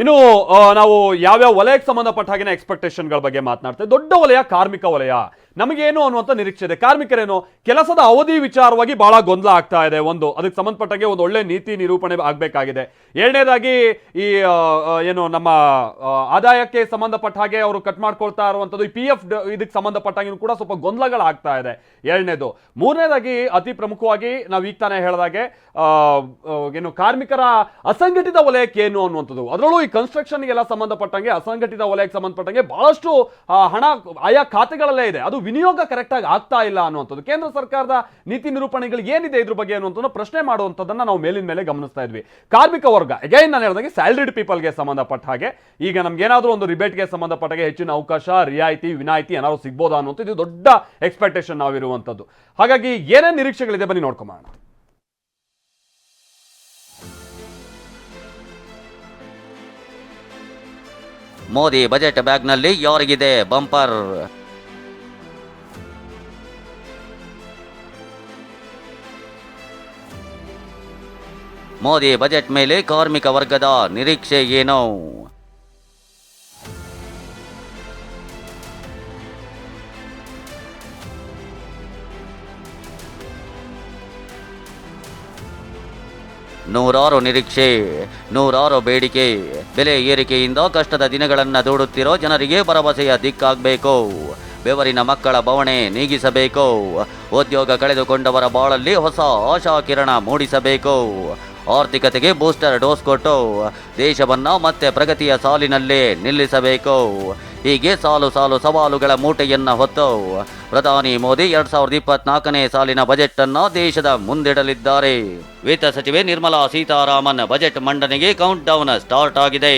ಇನ್ನು ನಾವು ಯಾವ್ಯಾವ ವಲಯಕ್ಕೆ ಸಂಬಂಧಪಟ್ಟ ಹಾಗೆ ಎಕ್ಸ್ಪೆಕ್ಟೇಷನ್ಗಳ ಬಗ್ಗೆ ಮಾತನಾಡ್ತೇವೆ. ದೊಡ್ಡ ವಲಯ ಕಾರ್ಮಿಕ ವಲಯ. ನಮಗೇನು ಅನ್ನುವಂಥ ನಿರೀಕ್ಷೆ ಇದೆ. ಕಾರ್ಮಿಕರೇನು, ಕೆಲಸದ ಅವಧಿ ವಿಚಾರವಾಗಿ ಬಹಳ ಗೊಂದಲ ಆಗ್ತಾ ಇದೆ ಒಂದು. ಅದಕ್ಕೆ ಸಂಬಂಧಪಟ್ಟಂಗೆ ಒಂದು ಒಳ್ಳೆ ನೀತಿ ನಿರೂಪಣೆ ಆಗಬೇಕಾಗಿದೆ. ಎರಡನೇದಾಗಿ ಈ ಏನು ನಮ್ಮ ಆದಾಯಕ್ಕೆ ಸಂಬಂಧಪಟ್ಟ ಹಾಗೆ ಅವರು ಕಟ್ ಮಾಡ್ಕೊಳ್ತಾ ಇರುವಂಥದ್ದು, ಈ ಪಿ ಎಫ್ ಇದಕ್ಕೆ ಸಂಬಂಧಪಟ್ಟಾಗಿನೂ ಕೂಡ ಸ್ವಲ್ಪ ಗೊಂದಲಗಳಾಗ್ತಾ ಇದೆ. ಎರಡನೇದು. ಮೂರನೇದಾಗಿ ಅತಿ ಪ್ರಮುಖವಾಗಿ ನಾವು ಈಗ ತಾನೇ ಹೇಳಿದಾಗೆ ಏನು ಕಾರ್ಮಿಕರ ಅಸಂಘಟಿತ ವಲಯಕ್ಕೆ ಏನು ಅನ್ನುವಂಥದ್ದು. ಅದರಲ್ಲೂ ಈ ಕನ್ಸ್ಟ್ರಕ್ಷನ್ಗೆಲ್ಲ ಸಂಬಂಧಪಟ್ಟಂಗೆ, ಅಸಂಘಟಿತ ವಲಯಕ್ಕೆ ಸಂಬಂಧಪಟ್ಟಂಗೆ ಬಹಳಷ್ಟು ಹಣ, ಆಯಾ ಖಾತೆಗಳಲ್ಲೇ ಇದೆ. ಅದು ವಿನಿಯೋಗ ಕರೆಕ್ಟಾಗಿ ಆಗ್ತಾ ಇಲ್ಲ ಅನ್ನುವಂಥದ್ದು. ಕೇಂದ್ರ ಸರ್ಕಾರದ ನೀತಿ ನಿರೂಪಣೆಗಳು ಏನಿದೆ ಇದ್ರ ಬಗ್ಗೆ ಅನ್ನುವಂಥದ್ದು ಪ್ರಶ್ನೆ ಮಾಡುವಂಥದ್ದನ್ನ ನಾವು ಮೇಲಿನ ಮೇಲೆ ಗಮನಿಸ್ತಾ ಇದ್ವಿ. ಕಾರ್ಮಿಕ ವರ್ಗ ಅಗೈನ್ ನಾನು ಹೇಳಿದಾಗೆ ಸ್ಯಾಲ್ರಿಡ್ ಪೀಪಲ್ಗೆ ಸಂಬಂಧಪಟ್ಟ ಹಾಗೆ, ಈಗ ನಮ್ಗೆ ಏನಾದರೂ ಒಂದು ರಿಬೇಟ್ಗೆ ಸಂಬಂಧಪಟ್ಟ ಹಾಗೆ ಹೆಚ್ಚಿನ ಅವಕಾಶ, ರಿಯಾಯಿತಿ, ವಿನಾಯಿತಿ ಏನಾದ್ರು ಸಿಗ್ಬೋದಾ ಇದು ದೊಡ್ಡ ಎಕ್ಸ್ಪೆಕ್ಟೇಷನ್ ನಾವಿರುವಂಥದ್ದು. ಹಾಗಾಗಿ ಏನೇ ನಿರೀಕ್ಷೆಗಳಿದೆ ಬನ್ನಿ ನೋಡ್ಕೊಂಬೋಣ ಮೋದಿ ಬಜೆಟ್ ಬ್ಯಾಗ್ನಲ್ಲಿ ಯಾರಿಗಿದೆ ಬಂಪರ್? ಮೋದಿ ಬಜೆಟ್ ಮೇಲೆ ಕಾರ್ಮಿಕ ವರ್ಗದ ನಿರೀಕ್ಷೆ ಏನು? ನೂರಾರು ನಿರೀಕ್ಷೆ, ನೂರಾರು ಬೇಡಿಕೆ. ಬೆಲೆ ಏರಿಕೆಯಿಂದ ಕಷ್ಟದ ದಿನಗಳನ್ನು ದೂಡುತ್ತಿರೋ ಜನರಿಗೆ ಭರವಸೆಯ ದಿಕ್ಕಾಗಬೇಕು. ಬೆವರಿನ ಮಕ್ಕಳ ಬವಣೆ ನೀಗಿಸಬೇಕು. ಉದ್ಯೋಗ ಕಳೆದುಕೊಂಡವರ ಬಾಳಲ್ಲಿ ಹೊಸ ಆಶಾ ಕಿರಣ ಮೂಡಿಸಬೇಕು. ಆರ್ಥಿಕತೆಗೆ ಬೂಸ್ಟರ್ ಡೋಸ್ ಕೊಟ್ಟು ದೇಶವನ್ನು ಮತ್ತೆ ಪ್ರಗತಿಯ ಸಾಲಿನಲ್ಲಿ ನಿಲ್ಲಿಸಬೇಕು. ಹೀಗೆ ಸಾಲು ಸಾಲು ಸವಾಲುಗಳ ಮೂಟೆಯನ್ನು ಹೊತ್ತು ಪ್ರಧಾನಿ ಮೋದಿ ಎರಡ್ ಸಾವಿರದ ಇಪ್ಪತ್ನಾಲ್ಕನೇ ಸಾಲಿನ ಬಜೆಟ್ ಅನ್ನು ದೇಶದ ಮುಂದಿಡಲಿದ್ದಾರೆ. ವಿತ್ತ ಸಚಿವೆ ನಿರ್ಮಲಾ ಸೀತಾರಾಮನ್ ಬಜೆಟ್ ಮಂಡನೆಗೆ ಕೌಂಟ್ ಡೌನ್ ಸ್ಟಾರ್ಟ್ ಆಗಿದೆ.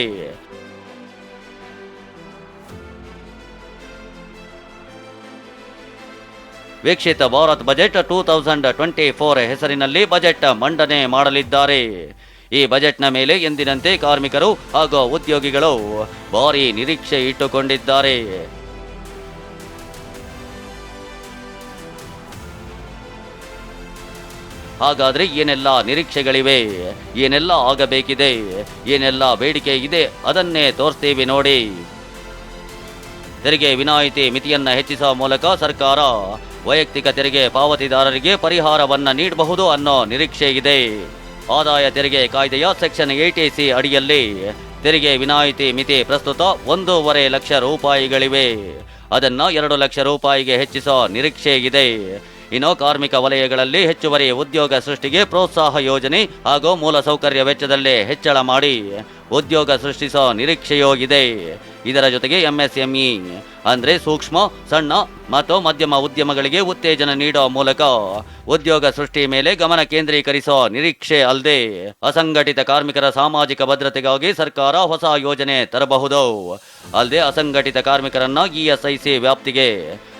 Viksit Bharat budget two thousand twenty four ಹೆಸರಿನಲ್ಲಿ ಬಜೆಟ್ ಮಂಡನೆ ಮಾಡಲಿದ್ದಾರೆ. ಈ ಬಜೆಟ್ನ ಮೇಲೆ ಎಂದಿನಂತೆ ಕಾರ್ಮಿಕರು ಹಾಗೂ ಉದ್ಯೋಗಿಗಳು ಭಾರಿ ನಿರೀಕ್ಷೆ ಇಟ್ಟುಕೊಂಡಿದ್ದಾರೆ. ಹಾಗಾದರೆ ಏನೆಲ್ಲ ನಿರೀಕ್ಷೆಗಳಿವೆ? ಏನೆಲ್ಲ ಆಗಬೇಕಿದೆ? ಏನೆಲ್ಲ ಬೇಡಿಕೆ ಇದೆ? ಅದನ್ನೇ ತೋರಿಸ್ತೀವಿ ನೋಡಿ. ತೆರಿಗೆ ವಿನಾಯಿತಿ ಮಿತಿಯನ್ನು ಹೆಚ್ಚಿಸುವ ಮೂಲಕ ಸರ್ಕಾರ ವೈಯಕ್ತಿಕ ತೆರಿಗೆ ಪಾವತಿದಾರರಿಗೆ ಪರಿಹಾರವನ್ನು ನೀಡಬಹುದು ಅನ್ನೋ ನಿರೀಕ್ಷೆ ಇದೆ. ಆದಾಯ ತೆರಿಗೆ ಕಾಯ್ದೆಯ ಸೆಕ್ಷನ್ ಸಿ ಅಡಿಯಲ್ಲಿ ತೆರಿಗೆ ವಿನಾಯಿತಿ ಮಿತಿ ಪ್ರಸ್ತುತ ಒಂದೂವರೆ ಲಕ್ಷ ರೂಪಾಯಿಗಳಿವೆ. ಅದನ್ನು ಎರಡು ಲಕ್ಷ ರೂಪಾಯಿಗೆ ಹೆಚ್ಚಿಸೋ ನಿರೀಕ್ಷೆ ಇದೆ. ಇನ್ನು ಕಾರ್ಮಿಕ ವಲಯಗಳಲ್ಲಿ ಹೆಚ್ಚುವರಿ ಉದ್ಯೋಗ ಸೃಷ್ಟಿಗೆ ಪ್ರೋತ್ಸಾಹ ಯೋಜನೆ ಹಾಗೂ ಮೂಲಸೌಕರ್ಯ ವೆಚ್ಚದಲ್ಲಿ ಹೆಚ್ಚಳ ಮಾಡಿ ಉದ್ಯೋಗ ಸೃಷ್ಟಿಸೋ ನಿರೀಕ್ಷೆಯೂ ಇದೆ ಇದರ ಜೊತೆಗೆ ಎಂಎಸ್ಎಂಇ ಅಂದರೆ ಸೂಕ್ಷ್ಮ, ಸಣ್ಣ ಮತ್ತು ಮಧ್ಯಮ ಉದ್ಯಮಗಳಿಗೆ ಉತ್ತೇಜನ ನೀಡೋ ಮೂಲಕ ಉದ್ಯೋಗ ಸೃಷ್ಟಿ ಮೇಲೆ ಗಮನ ಕೇಂದ್ರೀಕರಿಸೋ ನಿರೀಕ್ಷೆ ಅಲ್ಲದೆ ಅಸಂಘಟಿತ ಕಾರ್ಮಿಕರ ಸಾಮಾಜಿಕ ಭದ್ರತೆಗಾಗಿ ಸರ್ಕಾರ ಹೊಸ ಯೋಜನೆ ತರಬಹುದು. ಅಲ್ಲದೆ ಅಸಂಘಟಿತ ಕಾರ್ಮಿಕರನ್ನ ಇಎಸ್ಐಸಿ ವ್ಯಾಪ್ತಿಗೆ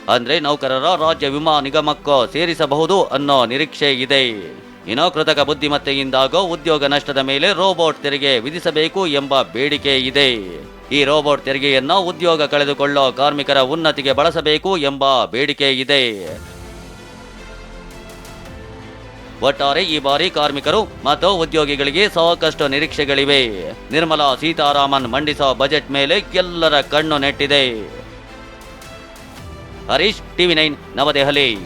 ಅಂದ್ರೆ ನೌಕರರ ರಾಜ್ಯ ವಿಮಾ ನಿಗಮಕ್ಕೂ ಸೇರಿಸಬಹುದು ಅನ್ನೋ ನಿರೀಕ್ಷೆ ಇದೆ. ಇನ್ನು ಕೃತಕ ಬುದ್ಧಿಮತ್ತೆಯಿಂದಾಗೋ ಉದ್ಯೋಗ ನಷ್ಟದ ಮೇಲೆ ರೋಬೋಟ್ ತೆರಿಗೆ ವಿಧಿಸಬೇಕು ಎಂಬ ಬೇಡಿಕೆ ಇದೆ. ಈ ರೋಬೋಟ್ ತೆರಿಗೆಯನ್ನು ಉದ್ಯೋಗ ಕಳೆದುಕೊಳ್ಳೋ ಕಾರ್ಮಿಕರ ಉನ್ನತಿಗೆ ಬಳಸಬೇಕು ಎಂಬ ಬೇಡಿಕೆ ಇದೆ. ಒಟ್ಟಾರೆ ಈ ಬಾರಿ ಕಾರ್ಮಿಕರು ಮತ್ತು ಉದ್ಯೋಗಿಗಳಿಗೆ ಸಾಕಷ್ಟು ನಿರೀಕ್ಷೆಗಳಿವೆ. ನಿರ್ಮಲಾ ಸೀತಾರಾಮನ್ ಮಂಡಿಸೋ ಬಜೆಟ್ ಮೇಲೆ ಎಲ್ಲರ ಕಣ್ಣು ನೆಟ್ಟಿದೆ. Harish TV nine New Delhi.